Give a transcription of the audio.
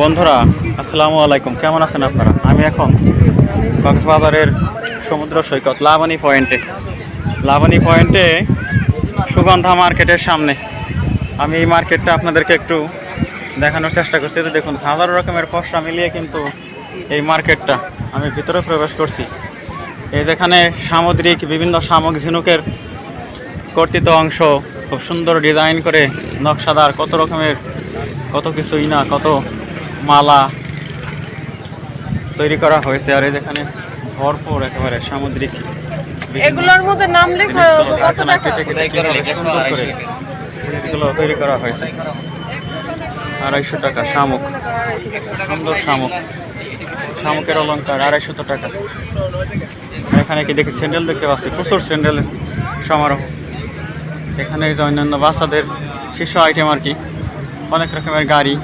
বন্ধুরা, আসসালামু আলাইকুম। কেমন আছেন আপনারা? আমি এখন কক্সবাজারের সমুদ্র সৈকত, লাবণী পয়েন্টে। লাবণী পয়েন্টে সুগন্ধা মার্কেটের সামনে। আমি এই মার্কেটটা আপনাদেরকে একটু দেখানোর চেষ্টা করছি। যে দেখুন, হাজারো রকমের পশরা মিলিয়ে কিন্তু এই মার্কেটটা আমি ভিতরে প্রবেশ করছি। এই যেখানে সামুদ্রিক বিভিন্ন শামুক ঝিনুকের কর্তৃত অংশ, খুব সুন্দর ডিজাইন করে নকশাদার, কত রকমের, কত কিছুই না কত মালা তৈরি করা হয়েছে আর এই যেখানে ভরপুর একেবারে সামুদ্রিক এগুলোর মধ্যে নাম লেখা কত টাকা? জিনিসগুলো তৈরি করা হয়েছে। আড়াইশো টাকা শামুক। সুন্দর শামুক। শামুকের অলঙ্কার আড়াইশো টাকা। এখানে কি দেখি স্যান্ডেল দেখতে পাচ্ছি? প্রচুর স্যান্ডেলের সমারোহ। এখানে যে অন্যান্য বাচ্চাদের শিশু আইটেম আর কি অনেক রকমের গাড়ি।